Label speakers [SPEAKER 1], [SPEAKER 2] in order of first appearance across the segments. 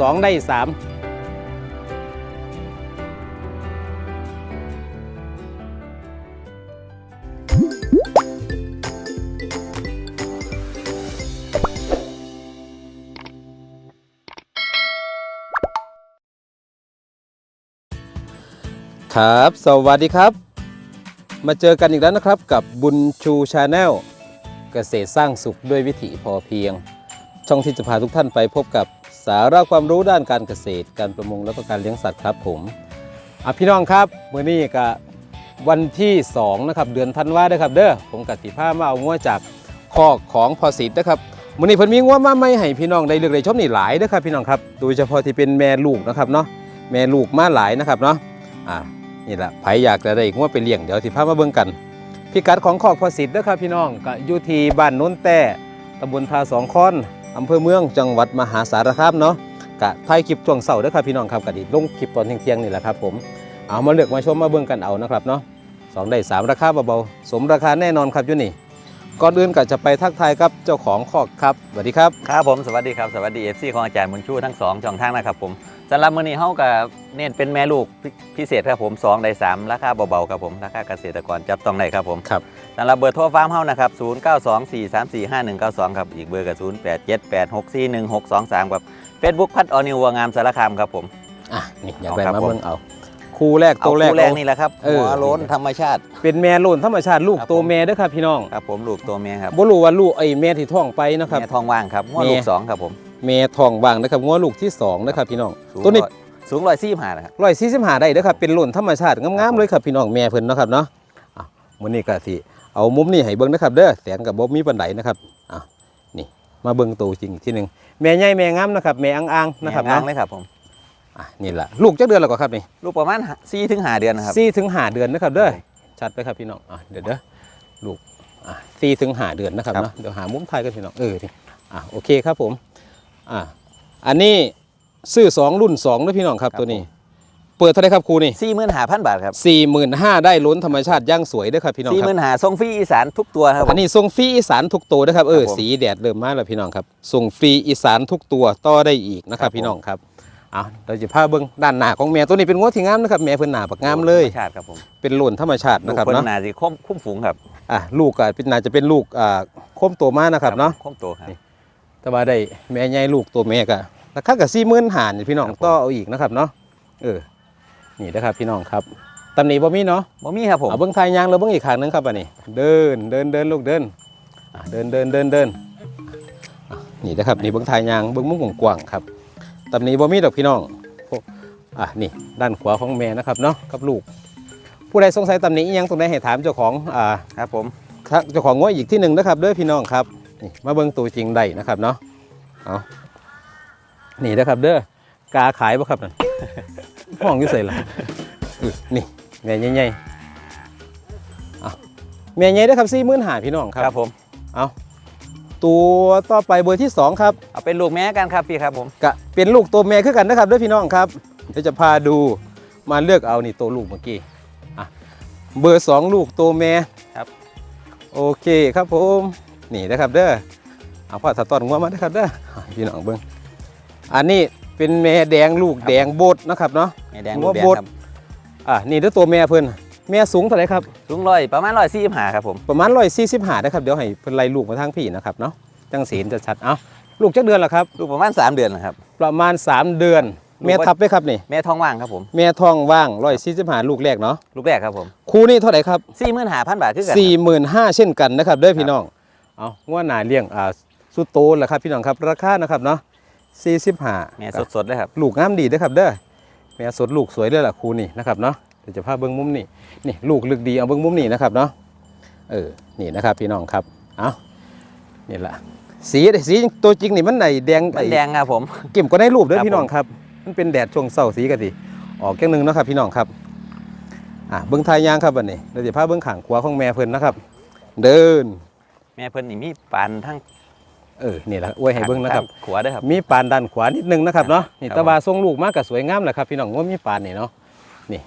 [SPEAKER 1] สองได้สามครับ สวัสดีครับ มาเจอกันอีกแล้วนะครับกับบุญชูชาแนลเกษตรสร้างสุขด้วยวิถีพอเพียง ช่องที่จะพาทุกท่านไปพบกับ สาระความรู้ด้านการเกษตร การประมงแล้วก็การเลี้ยงสัตว์ครับผมอะพี่น้องครับเมื่อนี้ก็วันที่2นะครับเดือนธันวาเด้อครับเด้อผมกับสีผ้ามาเอางัวจากคอกของพอสิทธิ์นะครับมื่อนี้เพิ่นมีงัวมาไม่ให้พี่น้องได้เลือกได้ชมนี่หลายเด้อครับพี่น้องครับโดยเฉพาะที่เป็นแม่ลูกนะครับเนาะแม่ลูกมาหลายนะครับเนาะอ่านี่แหละไผอยากจะได้งัวไปเลี้ยงเดี๋ยวสิพามาเบิ่งกันพิกัดของคอกพอสิทธิ์เด้อครับพี่น้องก็อยู่ที่บ้านโน้นแต่ตำบลทาสองคอน อำเภอเมืองจังหวัดมหาสารคามเนาะกะถ่ายคลิปช่วงเสาร์ด้อครับพี่น้องครับกะดิลงคลิปตอนเที่ยงๆนี่แหละครับผมเอามาเลือกมาชมมาเบิ่งกันเอานะครับเนาะสองได้สามราคาเบาๆสมราคาแน่นอนครับยุนี่ก่อนอื่นก็จะไปทักทายครับเจ้าของคอกครับสวัสดีครับ
[SPEAKER 2] ครับผมสวัสดีครับสวัสดีเอฟซีของอาจารย์บุญชูทั้งสองช่องทางนะครับผม สำหรับมื้อนี้เฮากับเน้นเป็นแม่ลูกพิพิเศษครับผม2ได้3ราคาเบาๆครับผมราคาเกษตรกรจับต้องได้ครับผม
[SPEAKER 1] ครับ
[SPEAKER 2] สำหรับเบอร์โทรฟาร์มเฮานะครับ0924345192ครับอีกเบอร์ก็0878641623ครับเฟซบุ๊กพัดออนิววัวงามสารคามครับผม
[SPEAKER 1] อะนี่อยากได้
[SPEAKER 2] เอาครับ
[SPEAKER 1] มา
[SPEAKER 2] ผม
[SPEAKER 1] เบิ่งเอาคู่แรก
[SPEAKER 2] เอา
[SPEAKER 1] ตัวแรก
[SPEAKER 2] คู่แรก
[SPEAKER 1] เอา
[SPEAKER 2] นี่แหละครับ
[SPEAKER 1] เออ
[SPEAKER 2] หัวโล้นธรรมชาติ
[SPEAKER 1] เป็นแม่โลนธรรมชาติลูก
[SPEAKER 2] ครับ
[SPEAKER 1] ตัว
[SPEAKER 2] ผม
[SPEAKER 1] แม่เด้อครับพี่น้อง
[SPEAKER 2] ครับผมลูกตัวเมียครับ
[SPEAKER 1] บ่รู้ว่าลูกไอ้แม่ที่ท้องไปเนาะครับ
[SPEAKER 2] แม่ทองว่างครับหัว
[SPEAKER 1] แม่
[SPEAKER 2] ลูกสองครับผม
[SPEAKER 1] แม่ท้องว่างนะครับงัวลูกที่สองนะครับพี่น้อง
[SPEAKER 2] สูง
[SPEAKER 1] ตัวนี้
[SPEAKER 2] ร้อยสูงร้อยสี่ห้านะครับ
[SPEAKER 1] ร้อยสี่สิบห้าได้เด้อครับเป็นหล่นธรรมชาติงามๆเลยครับพี่น้องแม่เพิ่นเนาะครับเนาะอะมื้อนี้ก็สิเอามุมนี้ให้เบิ่งนะครับเด้อแสงกับบ่มีปานใดนะครับอะนี่มาเบิ่งตัวจริงอีกทีหนึงแม่ใหญ่แม่งามนะครับแม่อ่างๆนะครับ
[SPEAKER 2] แม่งา
[SPEAKER 1] เนาะ
[SPEAKER 2] มเลยครับผม
[SPEAKER 1] อะนี่ล่ะลูกจักเดือนแล้วก็ครับนี่
[SPEAKER 2] ลูกประมาณสี่ถึงห้าเดือนนะครับ
[SPEAKER 1] สี่ถึงห้าเดือนนะครับเด้อชัดไปครับพี่น้องอะเดี๋ยวเด้อลูกอะสี่ถึงห้าเดือนนะครับเนาะเดี๋ยวหามุมถ่ายกันพี่น้องเออนี่อะโอเคครับผม อะอันนี้ซื้อสองรุ่นสองนะพี่น้องครับ ตัวนี้ เปิดเท่าไหรครับครูนี่
[SPEAKER 2] สี่หมื่นห้าพันบาทครับ
[SPEAKER 1] สี่หมื่นห้าได้ล้นธรรมชาติย่างสวยเด้วยครับพี่น้อง
[SPEAKER 2] สี่
[SPEAKER 1] ค
[SPEAKER 2] ห
[SPEAKER 1] รั
[SPEAKER 2] มื่
[SPEAKER 1] บ
[SPEAKER 2] นห้าส่งฟรีอีสานทุกตัวครับผม
[SPEAKER 1] อันนี้ทรงฟรีอีสานทุกตัวนะครับเออ
[SPEAKER 2] ครับผม
[SPEAKER 1] สีแดดเริ่มมาแล้วพี่น้องครับส่งฟรีอีสานทุกตัวต่อได้อีกนะค
[SPEAKER 2] ครั
[SPEAKER 1] รับบ
[SPEAKER 2] ผม
[SPEAKER 1] พี่น้องครับเอาเราจะพาเบิ้งด้านหน้าของแม่ตัวนี้เป็นงวที่งามนะครับแม่เพิ่นหน้าปักงามเลย
[SPEAKER 2] ธรรมชาติครับผม
[SPEAKER 1] เป็นโลนธรรมชาติ
[SPEAKER 2] ลู
[SPEAKER 1] นะ
[SPEAKER 2] ก
[SPEAKER 1] ครับ
[SPEAKER 2] คน
[SPEAKER 1] เนาะ
[SPEAKER 2] นาสิคุ้มคุ้มฝูงครับ
[SPEAKER 1] อะลูกก็เป็นน่าจะเป็นลูกอ่าโค้มตัวมานะครับเนาะ
[SPEAKER 2] คุ้มโตครับ
[SPEAKER 1] แต่ว่าได้แม่ใหญ่ลูกตัวแม่ก็ราคากับสี่หมื่นหารพี่น้อง
[SPEAKER 2] ครับผม
[SPEAKER 1] ต่อเอาอีกนะครับเนาะเออนี่นะครับพี่น้องครับตำหนิบ่มีเนาะ
[SPEAKER 2] บ่มีครับผม
[SPEAKER 1] เอาเบิ้งทายยางเราเบิ้งอีกขางหนึงครับอันนี้ เดินเดินเดินลูกเดินอะเดินเดินเดินเดินอะนี่นะครับนี่เบิ้งทายยางเบิ้งมุ้งกว้างๆครับตำหนี้บ่มีดอกพี่น้องพวกอะนี่ด้านขวาของแม่นะครับเนาะกับลูก ผู้ใดสงสัยตำหนี้ยังตรงไหนให้ถามเจ้าของอ่า
[SPEAKER 2] ครับผม
[SPEAKER 1] เจ้าของง้อยอีกที่หนึ่งนะครับเด้อพี่น้องครับ นี่มาเบิ้งตัวจริงได้นะครับเนาะเอานี่นะครับเด้อกาขายบ่ครับนั่นห้องอยู่ใส่ละอื้อนี่แม่ใหญ่ๆเอาแม่ใหญ่ได้อครับสี่หมื่นหาพี่น้องค
[SPEAKER 2] ค
[SPEAKER 1] รั
[SPEAKER 2] รั
[SPEAKER 1] บบ
[SPEAKER 2] ผม
[SPEAKER 1] ตัวต่อไปเบอร์ที่สองครับ
[SPEAKER 2] เอาเป็นลูกแม่กันครับพี่ครับผม
[SPEAKER 1] กะเป็นลูกตัวแม่คือกันนะครับเด้อพี่น้องครับเดี๋ยวจะพาดูมาเลือกเอานี่ตัวลูกเมื่อกี้อะเบอร์สองลูกตัวแม่
[SPEAKER 2] ครับ
[SPEAKER 1] โอเคครับผม นี่นะครับเด้อเอาพ่อสะตอนงัวมาเด้อครับเด้อให้พี่น้องเบิ้งอันนี้เป็นแม่แดงลูกแดงโบดนะครับเนาะ
[SPEAKER 2] แม่แดง
[SPEAKER 1] หั
[SPEAKER 2] ลู
[SPEAKER 1] ว
[SPEAKER 2] กแดง
[SPEAKER 1] บด
[SPEAKER 2] ครับ
[SPEAKER 1] อะนี่เด้อตัวแม่เพิ่นแม่สูงเท่าไหร่ครับ
[SPEAKER 2] สูงร้อยประมาณร้อยสี่สิบห้าครับผม
[SPEAKER 1] ประมาณร้อยสี่สิบห้านะครับเดี๋ยวให้เพิ่นไล่ลูกมาทางพี่นะครับเนาะจังสีนจะชัดเอาลูกจักเดือนละครับ
[SPEAKER 2] ลูกประมาณสามเดือนนะครับ
[SPEAKER 1] ประมาณ 3 เดือน
[SPEAKER 2] ลูก
[SPEAKER 1] แม่ทับไหมครับนี่
[SPEAKER 2] แม่ท้องว่างครับผม
[SPEAKER 1] แม่ท้องว่างร้อยสี่สิบห้าลูกแรกเนาะ
[SPEAKER 2] ลูกแรกครับผม
[SPEAKER 1] ครูนี่เท่าไหร่ครับ
[SPEAKER 2] สี่หมื่นห้าพันบาทคือกัน
[SPEAKER 1] สี่หมื่นห้าเช่นกันนะครับเด้อพี่น้อง เอาง้วหนาเลี้ยงอ่าสุดโตนแหละครับพี่น้องครับราคานะครับเนาะสี่สิบห้า
[SPEAKER 2] แม่สดๆเลยครับ
[SPEAKER 1] ลูกงามดีเด้อครับเด้อแม่สดลูกสวยเลยล่ะครูนี่นะครับเนาะเดี๋ยวจะพาเบิ้งมุมนี่นี่ลูกลึกดีเอาเบิ้งมุมนี่นะครับเนาะเออนี่นะครับพี่น้องครับเอานี่แหละสีสีตัวจริงนี่มันไหนแดง
[SPEAKER 2] มันแดงครับผม
[SPEAKER 1] เก็บก็ได้รูปเด้อ
[SPEAKER 2] ครับ
[SPEAKER 1] พี่น้องครับ มันเป็นแดดช่วงเสาร์สีกันสิออกแค่นึงเนาะครับพี่น้องครับอะเบิ้งทายยางครับบัดนี้เดี๋ยวจะพาเบิ้งขางขวาของแม่เพิ่นนะครับ เดิน
[SPEAKER 2] แม่เพิ่นนี่มีปานทั้ง
[SPEAKER 1] เออนี่แหละอวยให้เบิ้งนะครับ
[SPEAKER 2] ขวาด้วยครับ
[SPEAKER 1] มีปานด้านขวานิดนึงนะครับเนาะนี่
[SPEAKER 2] ครับ
[SPEAKER 1] ตะวาทรงลูกมากกับสวยงามแหละครับ พี่น้องว่ามีปานนี่เนาะนี่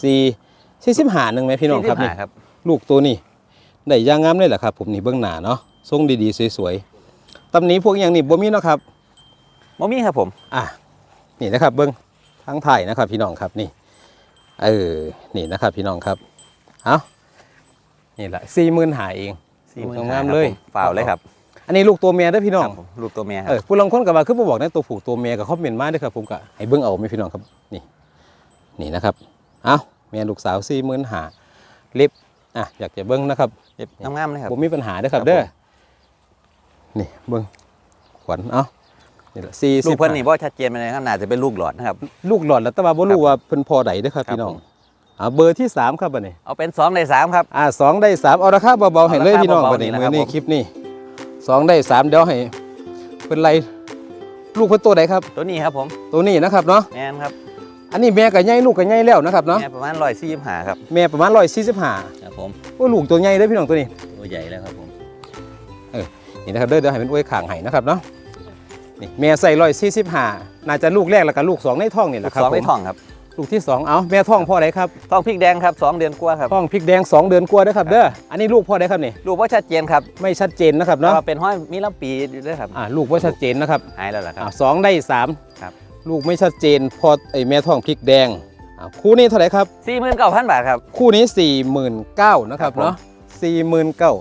[SPEAKER 1] สี่สี่สิบหาหนึ่งไหมพี่น้องครับนี่
[SPEAKER 2] 45ครับ
[SPEAKER 1] ลูกตัวนี้ได้ย่างงามเลยแหละครับ ผมนี่เบื้องหน้าเนาะทรงดีๆสวยๆตำหนี้พวกอย่างนี้บ่มีเนาะครับ
[SPEAKER 2] บ่มีครับผม
[SPEAKER 1] อะนี่นะครับเบิ้งทั้งไทายนะครับ พี่น้องครับนี่ เออนี่นะครับ พี่น้องครับ เอานี่แหละสี่หมื่นหาเอง
[SPEAKER 2] สี่หมื่น
[SPEAKER 1] งามเลย
[SPEAKER 2] ฝ่าวเลยครับ
[SPEAKER 1] อันนี้ลูกตัวเมียเด้อพี่น้อง
[SPEAKER 2] ครับผมลูกตัวเมียค
[SPEAKER 1] เอ
[SPEAKER 2] รับ
[SPEAKER 1] อผู้ลางคนก็ว่าคือบ่บอกในะตัวผู้ตัวเมียกับคอมเมนต์มาเด้วยครับผมก็ให้เบิ่งเอาไหม่พี่น้องครับนี่นี่นะครับเอาเมียลูกสาวสี่หมื่นหาเล็บอะอยากจะเบิ่งนะครับ
[SPEAKER 2] เย็บงามๆเลยครับ
[SPEAKER 1] ผมมีปัญหาเด้อครับ
[SPEAKER 2] ครับ
[SPEAKER 1] เด้อ
[SPEAKER 2] ผม
[SPEAKER 1] นี่เบิ่งขวัญเอานี่แหละสี่
[SPEAKER 2] ลู
[SPEAKER 1] สิ
[SPEAKER 2] ก
[SPEAKER 1] บ
[SPEAKER 2] เพิ่นนี่บ่ชัดเจนไปเลยครับน่าจะเป็นลูกหลอดนะครับ
[SPEAKER 1] ลูกหลอดแล้วแต่ว่าบ่รู้ว่าเพิ่นพอใดเด้อครับ
[SPEAKER 2] ครับ
[SPEAKER 1] พี่น้อง
[SPEAKER 2] ผม
[SPEAKER 1] อ่าเบอร์ที่สามครับบัดนี้
[SPEAKER 2] เอาเป็นสองในสามครับ
[SPEAKER 1] อ่าสองได้สามเอาราคาเบาๆให้เลย
[SPEAKER 2] เอาราคา
[SPEAKER 1] พี่น้อง
[SPEAKER 2] เบาๆ
[SPEAKER 1] บัดนี้
[SPEAKER 2] นี่แหละ
[SPEAKER 1] มื้อนี้
[SPEAKER 2] ครับผม
[SPEAKER 1] คลิปนี้สองได้สามเดี๋ยวให้เพิ่นไล่ลูกเพิ่นตัวใดครับ
[SPEAKER 2] ตัวนี้ครับผม
[SPEAKER 1] ตัวนี้นะครับเนาะ
[SPEAKER 2] แม่นครับ
[SPEAKER 1] อันนี้แม่กับใหญ่ลูกกับใหญ่แล้วนะครับเนาะ
[SPEAKER 2] แม่ประมาณร้อยสี่สิบห้าครับ
[SPEAKER 1] แม่ประมาณร้อยสี่สิบห้า
[SPEAKER 2] ครับผม
[SPEAKER 1] โอ้ลูกตัวใหญ่เลยพี่น้องตัวนี้
[SPEAKER 2] ตัวใหญ่แล้วครับผม
[SPEAKER 1] นี่นะครับเด้อเดี๋ยวให้เป็นอ้วยข่างไห้นะครับเนาะนี่แม่ใส่ร้อยสี่สิบห้าน่าจะลูกแรกแล้วก็ลูกสองในท้องนี่แห
[SPEAKER 2] ลู
[SPEAKER 1] ละ
[SPEAKER 2] ก
[SPEAKER 1] ครับ
[SPEAKER 2] สอง
[SPEAKER 1] ผ
[SPEAKER 2] ไม่
[SPEAKER 1] ม
[SPEAKER 2] ท่องครับ
[SPEAKER 1] ลูกที่สองเอาแม่ท้องพ่อใดครับ
[SPEAKER 2] ท่องพริกแดงครับสองเดือนกว่าครับ
[SPEAKER 1] ท้องพริกแดงสองเดือนกว่าเด้อครับเด้ออันนี้ลูกพ่อใดครับนี่
[SPEAKER 2] ลูกว่าชัดเจนครับ
[SPEAKER 1] ไม่ชัดเจนนะครับ
[SPEAKER 2] แต่
[SPEAKER 1] เนาะ
[SPEAKER 2] ว่าเป็นห้อยมีลำปีด้วยครับ
[SPEAKER 1] อ่าลูกว่าชัดเจนนะครับ
[SPEAKER 2] หายแล้วล่ะครับ
[SPEAKER 1] อ่าสองได้สาม
[SPEAKER 2] ครับ
[SPEAKER 1] ลูกไม่ชัดเจนพอไอแม่ท้องพริกแดงอ่าคู่นี้เท่าไหร่ครับ
[SPEAKER 2] สี่หมื่นเก้าพันบาทครับ
[SPEAKER 1] คู่นี้สี่หมื่นเก้านะครับ
[SPEAKER 2] ครับผม
[SPEAKER 1] เนาะสี่หมื่นเก้า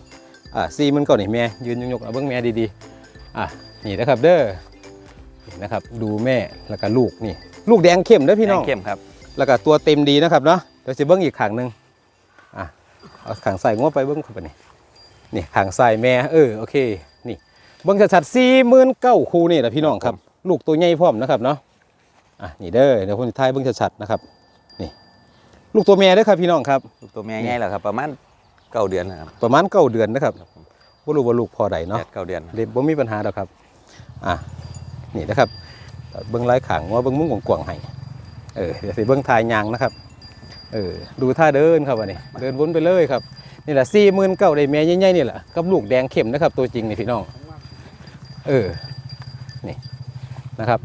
[SPEAKER 1] อ่าสี่หมื่นเก้านี่แม่ยืนยกๆเอาเบิ้งแม่ดีๆอะนี่นะครับเด้อนี่นะครับดูแม่แล้วก็ลูกนี่ ลูกแดงเข้มเด้อพี่น้อง
[SPEAKER 2] แดเข้มครับ
[SPEAKER 1] แล้วก็ตัวเต็มดีนะครับเนาะเดี๋ยวจะเบิ้งอีกขางหนึ่งอะเอาขางใส่งวไปเบิ้งเข้าไปนี่นี่ขางใส่แม่เออโอเคนี่เบิ้งชัดๆสี่หมื่นเก้าคู่นี่แหละพี่น้องครับ ลูกตัวใหญ่พร้อมนะครับเนาะอะนี่เด้อเดี๋ยวคนสุดท้ายเบิ้งชัดๆนะครับนี่ ลูกตัวแม่เด้อครับพี่น้องครับ
[SPEAKER 2] ลูกตัวเมียใหญ่แล้วครับ ประมาณเก้าเดือนนะครับ
[SPEAKER 1] ประมาณเก้าเดือนนะครับบ่รู้ว่าลูกพอใดเนาะ
[SPEAKER 2] แปดเก้าเดือน
[SPEAKER 1] เด็บบ่มีปัญหาดอกครับอะนี่นะครับ เบิ้งลายขางว่าเบิ้งมุ้งกวางๆให้เออเดี๋ยวสิเบิ้งทายยางนะครับเออดูท่าเดินครับวันนี้เดินวนไปเลยครับนี่แหละสี่หมื่นเก้าได้แม่ใหญ่ๆนี่แหละกับลูกแดงเข้มนะครับตัวจริงนี่พี่น้องเออนี่นะครับ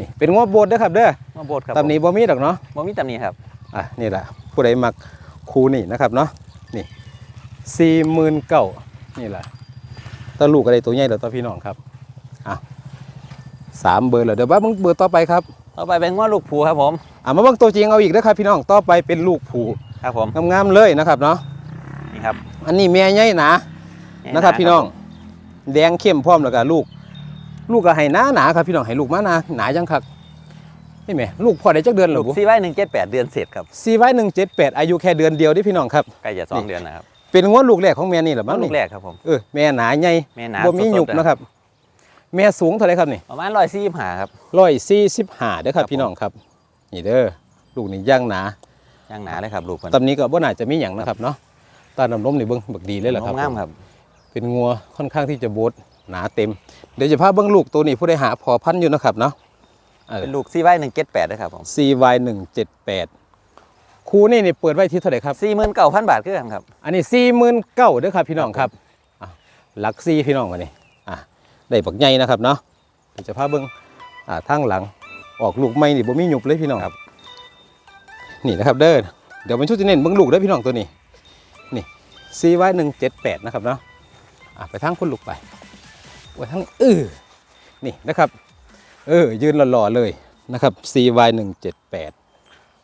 [SPEAKER 1] นี่เป็นงวโบดเด้อครับเด้อ
[SPEAKER 2] มาโบดครับ
[SPEAKER 1] ตำหนี้บ่มีดอกเนาะ
[SPEAKER 2] บ่มีตำหนี้ครับ
[SPEAKER 1] อะนี่แหละผู้ใดมักคูนี่นะครับเนาะนี่สี่หมื่นเก้านี่แหละตะลูกอะไรตัวใหญ่เดี๋ยวต่อพี่น้องครับอะ สามเบอร์เลยเดี๋ยวบ้าเบิ่งเบอร์ต่อไปครับ
[SPEAKER 2] ต่อไปเป็นง้อลูกผูครับผม
[SPEAKER 1] อะมาเบิ่งตัวจริงเอาอีกนะครับพี่น้องต่อไปเป็นลูกผู
[SPEAKER 2] ครับผม
[SPEAKER 1] งามๆเลยนะครับเนาะ
[SPEAKER 2] นี่ครับ
[SPEAKER 1] อันนี้แม่ใหญ่หนานะครับ พี่น้องแดงเข้มพร้อมแล้วก็ลูก ลูกก็ให้หนาหนาๆครับพี่น้องให้ลูกมาหนาหนาจังคักนี่แม่ลูกพอได้จักเดือนหร
[SPEAKER 2] ลู
[SPEAKER 1] อกบุ
[SPEAKER 2] ซีไว้หนึ่งเจ็ดแปดเดือนเสร็จครับ
[SPEAKER 1] ซีไว้หนึ่งเจ็ดแปดอายุแค่เดือนเดียวที่พี่น้องครับ
[SPEAKER 2] ใกล้จะสองเดือนนะครับ
[SPEAKER 1] เป็นงวดลูกแรกของแม่นี่เหรอมั้ง
[SPEAKER 2] ลู
[SPEAKER 1] นี่
[SPEAKER 2] กแรกครับผม
[SPEAKER 1] เออแม่หนาใหญ่
[SPEAKER 2] แม่หนา
[SPEAKER 1] บ่มีหยุบ
[SPEAKER 2] สดๆ
[SPEAKER 1] นะครับ แม่สูงเท่าไหรครับนี่
[SPEAKER 2] ประมาณร้อยสี่หาครับ
[SPEAKER 1] ร้อยสี่สิบห้าเด้อครั
[SPEAKER 2] ครับ
[SPEAKER 1] บพี่น้องครับนี่เด้อลูกนี่ย่างหนา
[SPEAKER 2] ย่างหนาเลยครับลูกมัน
[SPEAKER 1] ตำนี้ก็บ่น่าจะมีหยังนะครับเนาะตาดำล้มนี่เบิ่งบักดีเลยล่ะครับ
[SPEAKER 2] งามๆครับ
[SPEAKER 1] เป็นงัวค่อนข้างที่จะโบดหนาเต็ม เดี๋ยวจะพาเบิ่งลูกตัวนี้ผู้ใดหาพอพันธุ์อยู่นะครับเนาะเออ
[SPEAKER 2] เป็นลูกซีไว้หนึ่งเจ็ดแปดนะครับผม
[SPEAKER 1] CY หนึ่งเจ็ดแปดคูนี่นี่เปิดไว้ที่เท่าไหร่ครับ
[SPEAKER 2] สี่หมื่นเก้าพันบาทคือกันครับ
[SPEAKER 1] อันนี้สี่หมื่นเก้าเด้อครับพี่น้องครับอะหลักซี่พี่น้องวันนี้อะ ได้บักใหญ่นะครับเนาะเดี๋ยวจะพาเบิ้งอ่าทางหลังออกลูกไม่นี่บ่มีหยุบเลยพี่น้องครับ นี่นะครับเด้อเดี๋ยวมันช่วยจะเน้นเบิ้งลูกเด้อพี่น้องตัวนี้ นี่ซีไว้หนึ่งเจ็ดแปดนะครับเนาะอะไปทางคนลูกไปไปทางเออนี่นะครับ เออยืนหล่อๆเลยนะครับ CY หนึ่งเจ็ดแปด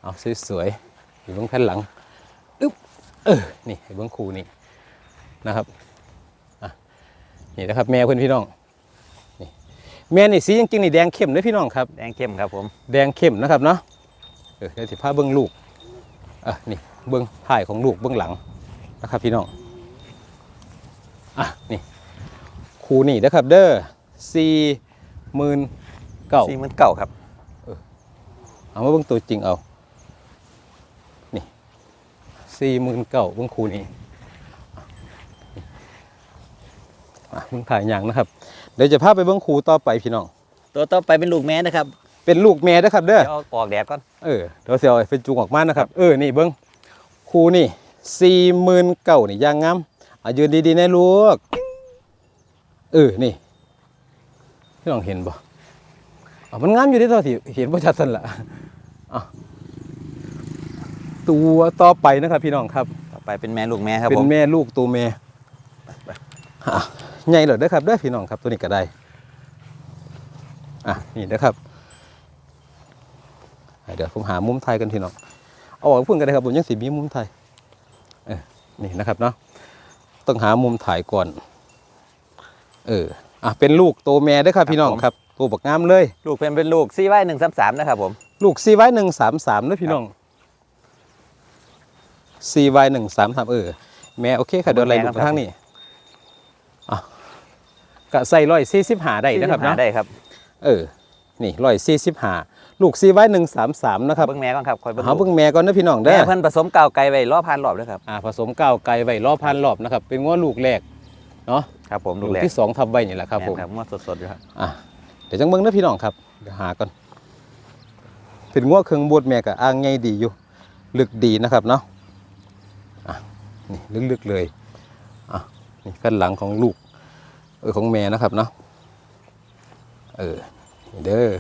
[SPEAKER 1] เอาสวยๆอยู่เบื้องแผ่นหลังเออนี่ให้เบิ้งคูนี่นะครับอะนี่นะครับแม่เพื่อนพี่น้องนี่ แม่นี่สีจริงๆนี่แดงเข้มเลยพี่น้องครับ
[SPEAKER 2] แดงเข้มครับผม
[SPEAKER 1] แดงเข้มนะครับเนาะเออเดี๋ยวสิพาเบิ้งลูกอะนี่เบิ้งถ่ายของลูกเบิ้งหลังนะครับพี่น้องอะนี่คูนี่นะครับเด้อสี่หมื่นเก้า
[SPEAKER 2] สี่หมื่นเก้าครับ
[SPEAKER 1] เอามาเบิ่งตัวจริงเอานี่สี่หมื่นเก้าเบิ่งคูนี้อะเบิ่งถ่ายอย่างนะครับ เดี๋ยวจะพาไปเบิ่งคูต่อไปพี่น้อง
[SPEAKER 2] ตัวต่อไปเป็นลูกแม่นะครับ
[SPEAKER 1] เป็นลูกแม่นะครับเด้อ
[SPEAKER 2] เดี๋ยวเอาปอกแดดก่อน
[SPEAKER 1] เออเดี๋ยวเสียวไอ้เป็นจูงออกมานะครับ เออ นี่เบิ่งคูนี่สี่หมื่นเก้านี่ย่างงามอะยืนดีๆนะลูก เออ นี่ พี่น้องเห็นบ่อะมันงามอยู่ที่ตัวที่เห็นบ่ชัดสันละอะตัวต่อไปนะครับ พี่น้องครับ
[SPEAKER 2] ต่อไปเป็นแม่ลูกแม่ครับ
[SPEAKER 1] เป็
[SPEAKER 2] ผ
[SPEAKER 1] น
[SPEAKER 2] ม
[SPEAKER 1] แม่ลูกตัวแม่อะ ใหญ่เลยเด้อครับเด้อพี่น้องครับตัวนี้ก็ได้อะนี่นะครับอะเดี๋ยวผมหามุมไทยกันพี่น้องเอาออกพุ่นกันเลยครับผมยังสีมีมุมไทยเออนี่นะครับเนาะต้องหามุมถ่ายก่อน เอออะเป็นลูกโตแม่เด้วยครับพี่น้องครับตัวบักงามเลย
[SPEAKER 2] ลูกเป็นเป็นลูกซีไว้หนึ่งสามสามนะครับผม
[SPEAKER 1] ลูก CY หนึ่งสามสามนะพี่น้อง CY หนึ่งสามสามเออแม่โอเคค่ะเดินอะไรลูกมาทางนี้อะ ก็ใส่ร้อยสี่สิบหาได้นะครับ
[SPEAKER 2] หา
[SPEAKER 1] เนาะ
[SPEAKER 2] ได้ครับ
[SPEAKER 1] เออ นี่ร้อยสี่สิบหาลูก CY หนึ่งสามสามนะครับ
[SPEAKER 2] เบิ้งแม่ก่อนครับคอยเบิ้ง
[SPEAKER 1] เอา
[SPEAKER 2] ลูก
[SPEAKER 1] เบิ่งแม่ก่อนนะพี่น้องเด้
[SPEAKER 2] แม่
[SPEAKER 1] อ
[SPEAKER 2] เพิ่นผสมเก่าไก่ไว้รอบพันรอบด้วยครับ
[SPEAKER 1] อ่าผสมก้าวไก่ไว้รอบพันรอบนะครับ เป็นง้อลูกแรกเนาะ
[SPEAKER 2] ครับผม
[SPEAKER 1] ลู
[SPEAKER 2] ลู
[SPEAKER 1] ก
[SPEAKER 2] กแรก
[SPEAKER 1] ที่สองทับไว้นี่แหละครับผม
[SPEAKER 2] แครับงวดสดๆอยู่ครับ
[SPEAKER 1] อะเดี๋ยวจังเบิ่งนะพี่น้องครับเดี๋ยวหาก่อนเป็นง้อเครื่องบดแม่กับอ่างใหญ่ดีอยู่ ลึกดีนะครับเนาะอะนี่ลึกๆเลยอะนี่แผ่นหลังของลูก เออของแม่นะครับเนาะเออนี่เด้อ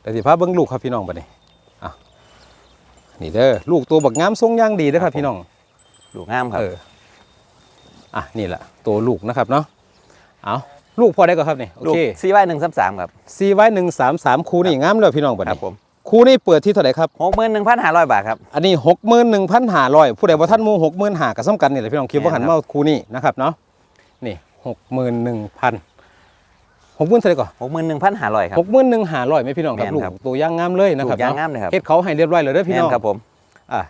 [SPEAKER 1] แต่สิพาเบิ่งลูกครับพี่น้องบัดนี้อะนี่เด้อลูกตัวบักงามทรงย่างดีเด้อครับพี่น้อง
[SPEAKER 2] ลูกงามครับ
[SPEAKER 1] เอออะนี่แหละตัวลูกนะครับเนาะเอาลูกพอได้ก็ครับนี่โอ
[SPEAKER 2] ลูก
[SPEAKER 1] เค
[SPEAKER 2] ซีไว้หนึ่งสามสามครับ
[SPEAKER 1] ซีไว้หนึ่งสามสามคูนี่งามเลยพี่น้องบัด
[SPEAKER 2] ครั
[SPEAKER 1] นี้
[SPEAKER 2] บผม
[SPEAKER 1] คูนี่เปิดที่เท่าไหร่ครับ
[SPEAKER 2] หกหมื่นหนึ่งพันห้าร้อยบาทครับ
[SPEAKER 1] อันนี้หกหมื่นหนึ่งพันห้าร้อยผู้ใดว่าท่านหมูหกหมื่นหากับซ้ำกันนี่แหละพี่น้องคิดว่าหัน
[SPEAKER 2] แม่นครับ
[SPEAKER 1] มาคูนี่นะครับเนาะนี่ หกหมื่นหนึ่งพันหกหมื่นเท่าไหร่ก่อน
[SPEAKER 2] หกหมื่นหนึ่งพันห้าร้อยครับ
[SPEAKER 1] หกหมื่นหนึ่งห้าร้อยไหมพี่น้องครับ
[SPEAKER 2] แม่น
[SPEAKER 1] ลูก
[SPEAKER 2] ครับ
[SPEAKER 1] ตัวย่างงามเลยนะ
[SPEAKER 2] ลู
[SPEAKER 1] ครับ
[SPEAKER 2] กยาง
[SPEAKER 1] เนาะ
[SPEAKER 2] งามเลยครับ
[SPEAKER 1] เฮ็ดเขาให้เรียบร้อยเลยเด้อพี่
[SPEAKER 2] แม่
[SPEAKER 1] น้อง
[SPEAKER 2] นครับผม
[SPEAKER 1] อะ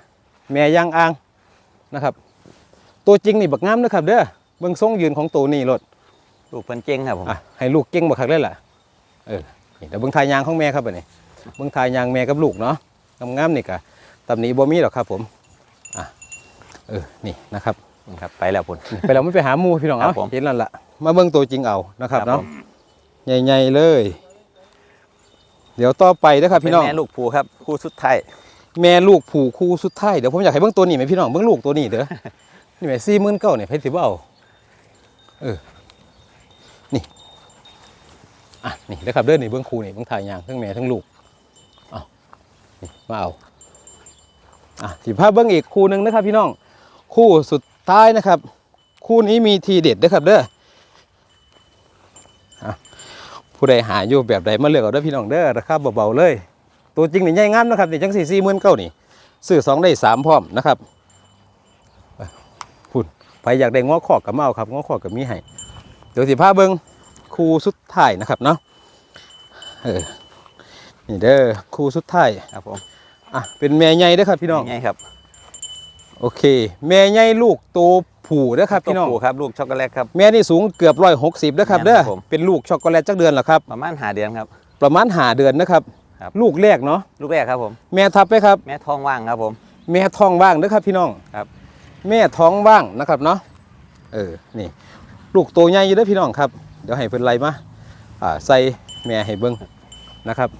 [SPEAKER 1] แม่ย่างอ่างนะครับ ตัวจริงนี่บักงามนะครับเด้อเบิ่งทรงยืนของตัวนี่รถ
[SPEAKER 2] ลูกเพิ่นเก่งครับผม
[SPEAKER 1] อะให้ลูกเก่งบักคักเลยล่ะเออนี่เดี๋ยวเบิ่งทายยางของแม่ครับบัดนี้เบิ่งทายยางแม่กับลูกเนาะงามๆนี่กะตำหนี้บ่มีหรอกครับผมอะเออนี่นะครับ
[SPEAKER 2] ครับไปแล้วพุ่น
[SPEAKER 1] ไปเราไม่ไปหาหมูพี่น้อง
[SPEAKER 2] ครั
[SPEAKER 1] เอา
[SPEAKER 2] บผม
[SPEAKER 1] เห็นแล้วล่ะมาเบิ่งตัวจริงเอานะครับ
[SPEAKER 2] ครับ
[SPEAKER 1] เนาะ
[SPEAKER 2] ผม
[SPEAKER 1] ใหญ่ๆเลย เดี๋ยวต่อไปนะครับพี่น้อง
[SPEAKER 2] เป็นแม่ลูกผูครับคู่สุดท้าย
[SPEAKER 1] แม่ลูกผูกคู่สุดท้ายเดี๋ยวผมอยากให้เบิ่งตัวนี้ไหมพี่น้องเบิ่งลูกตัวนี้เด้อ นี่แม่สี่หมื่นเก้าเนี่ยไผสิบ่เอาเออนี่อะนี่นะครับเด้อนี่เบิ่งคู่นี่เบิ่งถ่ายยางทั้งแม่ทั้งลูกเอานี่มาเอาอะสิพาเบิ่งอีกคู่หนึงนะครับพี่น้องคู่สุด ท้ายนะครับ คู่นี้มีทีเด็ดนะครับเด้อผู้ใดหาอยู่แบบใดมาเลือกเอาเด้อพี่น้องเด้อราคาเบาๆเลย ตัวจริงนี่ใหญ่งามนะครับนี่จังสี่สี่หมื่นเก้านี่ซื้อสองได้สามพร้อมนะครับไปพุ่นใครอยากได้งอขอกกับมาเอาครับงอขอกกับมีให้เดี๋ยวสิพาเบิงคู่สุดท้ายนะครับเนาะเออนี่เด้อคู่สุดท้าย
[SPEAKER 2] ครับผม
[SPEAKER 1] อะเป็นแม่ใหญ่เด้อครับพี่น้อง
[SPEAKER 2] ไงครับ
[SPEAKER 1] โอเค แม่ใหญ่ลูกโตผู้เด้อครับพี่น้อง
[SPEAKER 2] ตัวผูครับลูกช็อกโกแลตครับ
[SPEAKER 1] แม่นี่สูงเกือบร้อยหกสิบเด้อครับ
[SPEAKER 2] แม่น
[SPEAKER 1] เด้อ
[SPEAKER 2] ครับผม
[SPEAKER 1] เป็นลูกช็อกโกแลตจักเดือนเหรอครับ
[SPEAKER 2] ประมาณหาเดือนครับ
[SPEAKER 1] ประมาณหาเดือนนะครับ
[SPEAKER 2] ครับ
[SPEAKER 1] ลูกแรกเนาะ
[SPEAKER 2] ลูกแรกครับผม
[SPEAKER 1] แม่ทับไปครับ
[SPEAKER 2] แม่ท้องว่างครับผม
[SPEAKER 1] แม่ท้องว่างเด้อครับพี่น้อง
[SPEAKER 2] ครับ
[SPEAKER 1] แม่ท้องว่างนะครับเนาะเออนี่ ลูกโตใหญ่อยู่เด้อพี่น้องครับเดี๋ยวให้เพิ่นไล่มาอ่าใส่แม่ให้เบิ่งนะครับ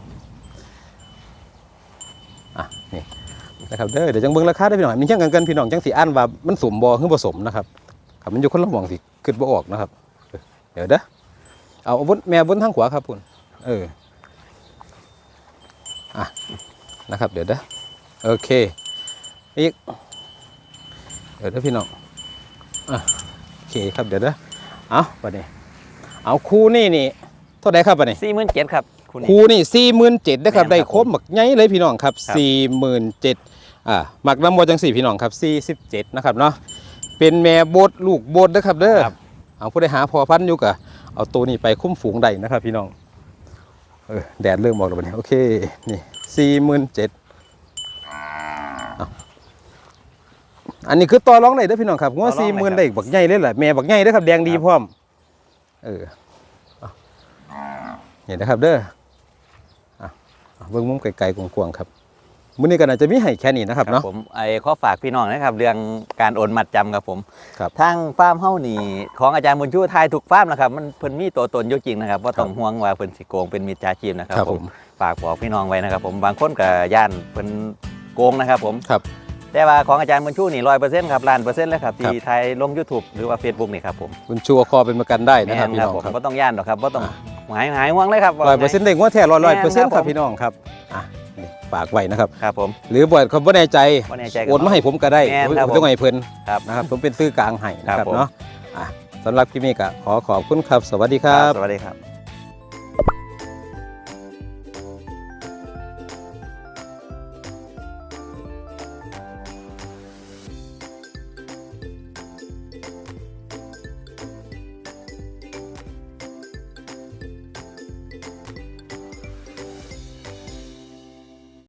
[SPEAKER 1] อะ นี่ นะครับเด้อเดี๋ยวจังเบิ่งราคาได้อพี่น้องมันเช่งกันกันพี่น้องจังสิอ่านว่ามันสมบ่หรือบ่สมนะครับครับมันอยู่คนละหม่องสิคิดบ่ออกนะครับ เดี๋ยวเด้อเอาบนแม่บนทางขวาครับคุณเอออะนะครับ เดี๋ยวเด้อโอเคอีกเดี๋ยวเด้อพี่น้องอะโอเคครับเดี๋ยวเด้อเอาบัดนี้เอาคู่นี่นี่เท่าไหร่ครับบัดนี้
[SPEAKER 2] สี่หมื่นเจ็ดครับคุณ
[SPEAKER 1] คู่นี่สี่หมื่นเจ็ดนะครับ
[SPEAKER 2] แม่นครับ
[SPEAKER 1] ได้ครบหมักไงเลยพี่น้องครับ
[SPEAKER 2] ครับ
[SPEAKER 1] สี่หมื่นเจ็ด อ่าหมักน้ำบดจังสี่พี่น้องครับสี่สิบเจ็ดนะครับเนาะเป็นแม่โบดลูกโบดนะครับเด้อ
[SPEAKER 2] ครับ
[SPEAKER 1] เอาผู้ใดหาพอพันธุ์อยู่กะเอาตัวนี้ไปคุ้มฝูงได้นะครับ พี่น้องเออแดดเริ่มออกแล้วบัดนี้โอเคนี่สี่หมื่นเจ็ดอันนี้คือต่อร้องได้เด้อพี่น้องครับงว
[SPEAKER 2] ต่อรอง
[SPEAKER 1] สี่หมื่น
[SPEAKER 2] ได้
[SPEAKER 1] ได้
[SPEAKER 2] ครับ
[SPEAKER 1] บักใหญ่เลยแหละแม่บักใหญ่เด้อครับแดงดี
[SPEAKER 2] ครับ
[SPEAKER 1] พร้อมเออเอาเนี่ยนะครับเด้ออะเอาเบิ่งมุมไกลๆกว้างๆครับ มื้อนี้ก็น่าจะมีให้แค่นี้นะครับ
[SPEAKER 2] ครับ
[SPEAKER 1] เนาะ
[SPEAKER 2] ผมไอ้ข้อฝากพี่น้องนะครับ เรื่องการโอนมัดจำครับผม
[SPEAKER 1] ครับ
[SPEAKER 2] ทางฟาร์มเฮ้านี่ของอาจารย์บุญชูทายทุกฟาร์มนะครับ มันเพิ่นมีตัวตนอยู่จริงนะครับว่าต้องห่วงว่าเพิ่นสิโกงเป็นมิจฉาชีพนะครับ
[SPEAKER 1] ครับ
[SPEAKER 2] ผ
[SPEAKER 1] ผมม
[SPEAKER 2] ฝากบอกพี่น้องไว้นะครับ ผมบางคนก็ย่านเพิ่นโกงนะครับผม
[SPEAKER 1] ครับ
[SPEAKER 2] แต่ว่าของอาจารย์บุญชูนี่ร้อยเปอร์เซ็นต์ครับล้านเปอร์เซ็นต์เลยครับ
[SPEAKER 1] ค
[SPEAKER 2] ที่
[SPEAKER 1] รับ
[SPEAKER 2] ไทยลง YouTube หรือว่า Facebook นี่ครับผม
[SPEAKER 1] คุณชูเอาคอเป็นประกันได้นะครับ
[SPEAKER 2] แม่
[SPEAKER 1] พี่น้อง
[SPEAKER 2] ผม
[SPEAKER 1] ครับ
[SPEAKER 2] ก็ต้องย่านหรอกครับก็ต้อง
[SPEAKER 1] อะ
[SPEAKER 2] หายหายห่วงเลยครับ
[SPEAKER 1] ร้อยเปอร์เซ็นต์ได้งวดแท้ร้อยร้อยเปอร์เซ็นต์
[SPEAKER 2] แม่น
[SPEAKER 1] ค
[SPEAKER 2] ครั
[SPEAKER 1] รับบพี่น้องครับอะนี่ ฝากไว้นะครับ
[SPEAKER 2] ครับผม
[SPEAKER 1] หรือบ่เขาบ่แน่ใจ
[SPEAKER 2] บ่แน่ใจก็
[SPEAKER 1] โอนมาให้ผมก็ได้
[SPEAKER 2] แม่น
[SPEAKER 1] ผม
[SPEAKER 2] ครับ
[SPEAKER 1] ผมต้องให้เพิ่น
[SPEAKER 2] ครับ
[SPEAKER 1] นะครับ ผมเป็นซื้อกลางให้นะค
[SPEAKER 2] ครั
[SPEAKER 1] รับบ
[SPEAKER 2] ผม
[SPEAKER 1] เนาะอะสำหรับคลิปนี้ก็ขอขอบคุณครับ สวัสดีครับ
[SPEAKER 2] สวัสดีครับ